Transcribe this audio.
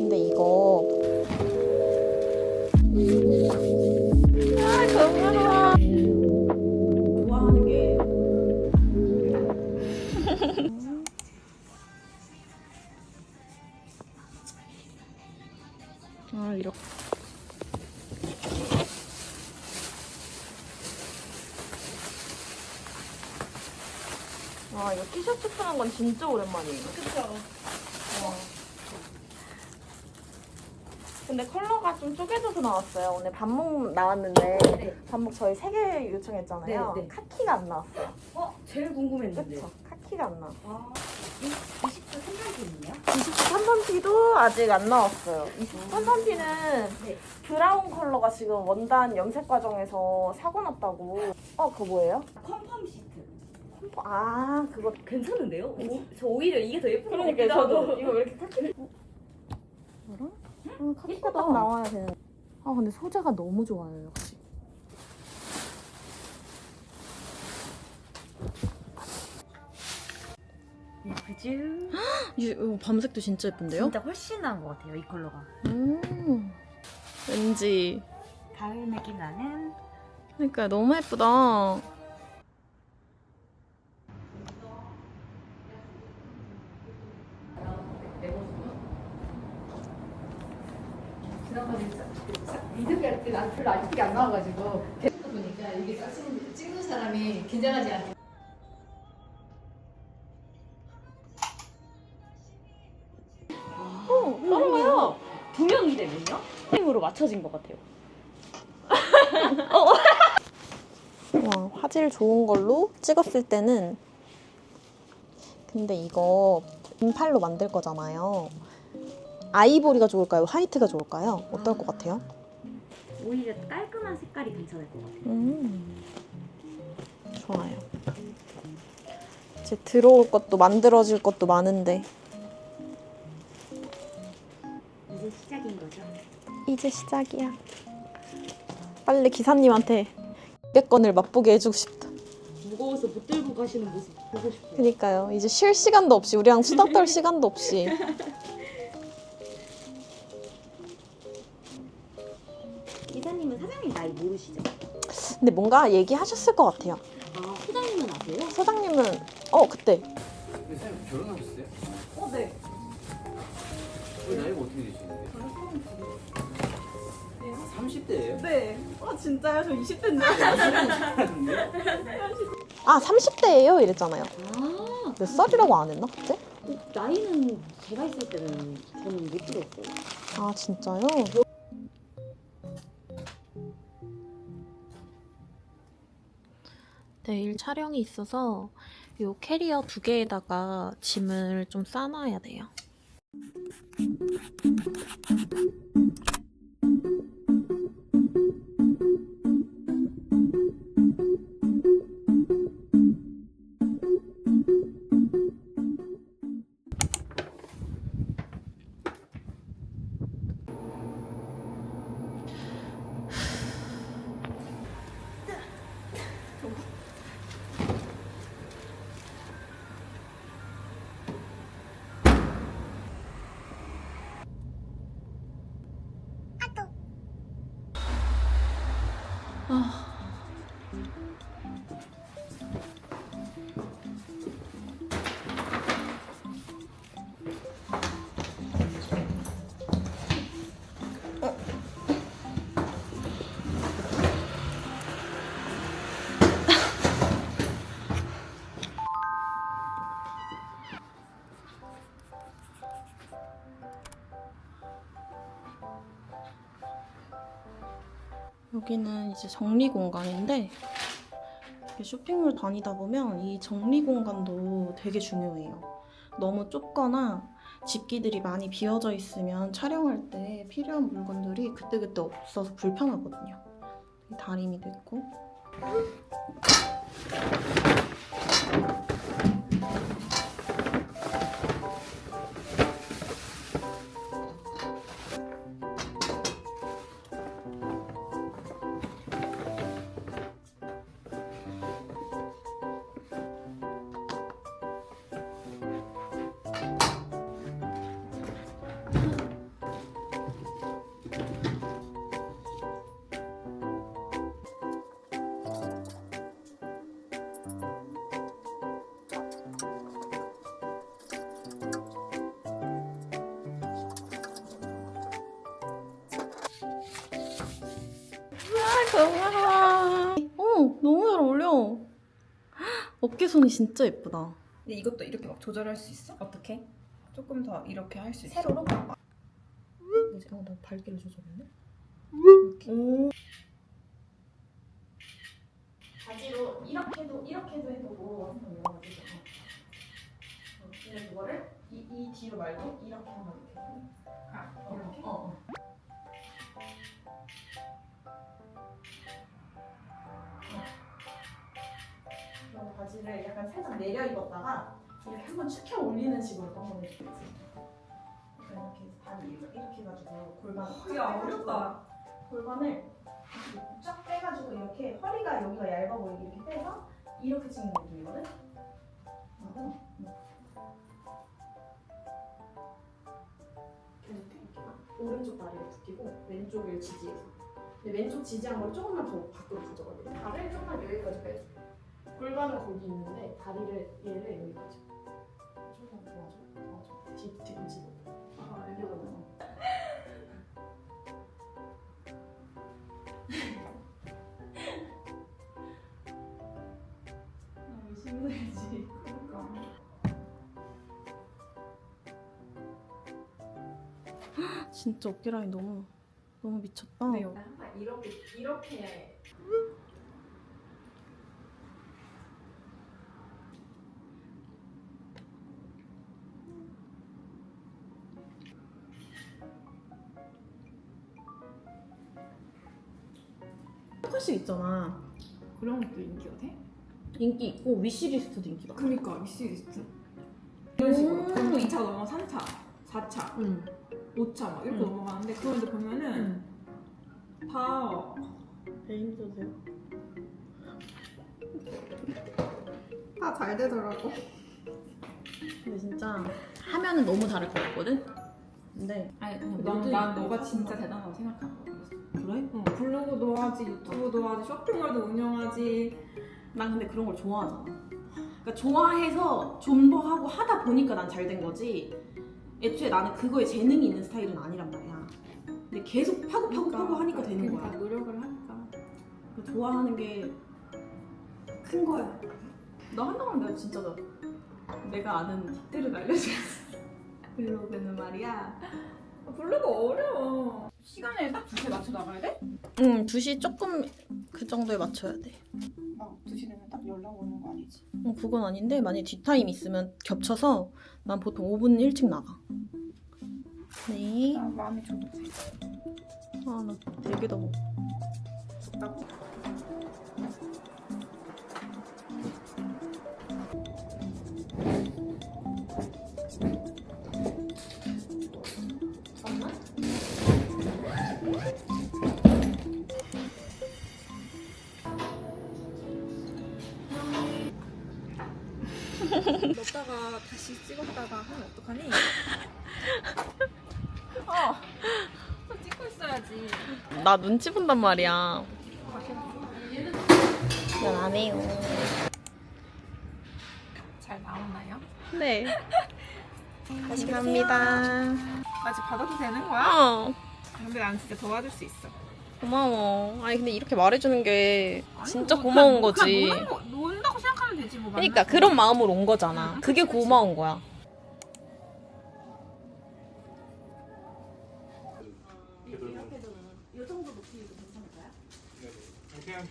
근데 이거 아 정말 좋아하는 게 아 이렇게 아 이거 티셔츠 푸는 건 진짜 오랜만이에요 그쵸. 근데 컬러가 좀 쪼개져서 나왔어요 오늘 반목 나왔는데 네. 반목 저희 세 개 요청했잖아요 네, 네. 카키가 안 나왔어요 어, 제일 궁금했는데. 그쵸 카키가 안 나왔어요 아, 20분 생각이네요? 23번 티도 아직 안 나왔어요 23번 티는 네. 브라운 컬러가 지금 원단 염색 과정에서 사고 났다고 어 그거 뭐예요? 컴펌 시트. 아 그거 괜찮은데요? 오, 저 오히려 이게 더 예쁜 것 그러니까 같기도 저도 하고. 이거 왜 이렇게 카키 뭐라? 아, 카키가 딱 나와야 되는 아 근데 소재가 너무 좋아요 역시 예쁘죠? 이, 어, 밤색도 진짜 예쁜데요? 진짜 훨씬 나은 것 같아요, 이 컬러가. 음 왠지 가을 느낌 나는 그러니까 너무 예쁘다 리듬이 할때 난 별로 아직이 안 나와가지고 보니까 이게 찍는, 찍는 사람이 긴장하지 않게 어 따라와요 두 명이 되면요? 힘으로 맞춰진 것 같아요. 와, 화질 좋은 걸로 찍었을 때는 근데 이거 인팔로 만들 거잖아요. 아이보리가 좋을까요? 화이트가 좋을까요? 어떨 것 같아요? 오히려 깔끔한 색깔이 괜찮을 것 같아요. 음, 좋아요. 이제 들어올 것도 만들어질 것도 많은데 이제 시작인 거죠. 이제 시작이야. 빨리 기사님한테 200건을 맛보게 해주고 싶다. 무거워서 못 들고 가시는 모습 보고 싶어요. 그니까요. 이제 쉴 시간도 없이 우리랑 수다 떨 시간도 없이. 사장님 나이 모르시죠? 근데 뭔가 얘기하셨을 것 같아요. 아, 소장님은 아세요? 사장님은 어 그때 근데 사장님 결혼하셨어요? 어, 네. 우리 나이가 어떻게 되시는데? 저는 30대예요? 네. 어, 진짜요? 저 20대인데. 아 30대예요 이랬잖아요. 아, 몇 살이라고 안 했나 그때? 나이는 제가 있을 때는 저는 못 들었어요. 아 진짜요? 내일 촬영이 있어서 요 캐리어 두 개에다가 짐을 좀 싸놔야 돼요. 여기는 이제 정리 공간인데 쇼핑몰 다니다 보면 이 정리 공간도 되게 중요해요. 너무 좁거나 집기들이 많이 비어져 있으면 촬영할 때 필요한 물건들이 그때그때 없어서 불편하거든요. 이 다리미도 있고 어 너무 잘 어울려 어깨선이 진짜 예쁘다 근데 이것도 이렇게 막 조절할 수 있어? 어떻게? 조금 더 이렇게 할 수 있어. 세로로? 어, 나 밝기를 조절했네 바지로 이렇게도 이렇게도 해보고 가지 어, 이, 이 뒤로 말고 이렇게 한번 이렇게 그럼 바지를 약간 살짝 내려 입었다가 이렇게 한번 축혀 올리는 식으로 또 한번 해주겠지. 그러니까 이렇게 해서 다리 이렇게 이렇게 해가지고 골반. 야, 어렵다. 골반을 이렇게 쫙 빼가지고 이렇게 허리가 여기가 얇아 보이게 이렇게 빼서 이렇게 찍는 느낌이거든. 맞아? 응. 계속 이렇게 오른쪽 다리를 굽히고 왼쪽을 지지해서. 근데 왼쪽 지지한 걸 조금만 더 밖으로 가져가거든. 다리를 조금만 여기까지 빼줘. 골반은 거기 있는데 다리를 얘를 여기까지. 조금 도와줘. 도와줘. 뒤 뒤꿈치. 아. 너무 힘들지. 진짜 어깨 라인 너무 너무 미쳤다. 왜요? 이렇게 이렇게 포커스 있잖아. 그런 것도 인기가 돼? 인기 있고 위시리스트도 인기 많아. 그니까 위시리스트. 이런 식으로. 음. 그럼 또 2차 넘어 3차, 4차, 응. 5차 막 이렇게 음. 넘어가는데 그런데 보면은 다배 힘드세요? 다 잘 되더라고. 근데 진짜 하면은 너무 다를 것 같거든. 근데 아니 그냥 난, 난 너가 진짜 거. 대단하다고 생각하고 그래? 어, 블로그도 하지 유튜브도 하지 쇼핑몰도 운영하지 난 근데 그런 걸 좋아하잖아. 그러니까 좋아해서 좀더 하고 하다 보니까 난 잘 된 거지. 애초에 나는 그거에 재능이 있는 스타일은 아니란 말이야. 근데 계속 파고 파고 파고 하니까 되는 그러니까 거야. 노력을 하니까 그 좋아하는 게큰 거야. 너 한동안 내가 진짜 너 내가 아는 팁들을 알려주겠어. 블로그는 말이야. 아, 블로그 어려워 시간에 딱 2시에 맞춰 나가야 돼? 응, 2시 조금 그 정도에 맞춰야 돼. 막 2시 되면 딱 연락 오는 거 아니지? 어, 그건 아닌데 만약 뒷타임 있으면 겹쳐서 난 보통 5분 일찍 나가. 네. 나 마음이 좀 아, 나 되게 더워. 덥다고? 넣 다시 찍었다가 하면 어떡하니? 어, 또 찍고 있어야지. 나 눈치 본단 말이야. 난안 해요. 잘 나오나요? 네. 다시 갑니다. 아직 받아도 되는 거야? 어, 근데 난 진짜 도와줄 수 있어. 고마워. 아니, 근데 이렇게 말해주는 게 진짜 아니, 뭐 고마운 뭐- 거지. 그냥 노는 거, 논 뭐 그러니까 그런 마음으로 온 거잖아. 그게 고마운 거야. 이렇게도 이 정도 높이 괜찮을까요? 네, 네.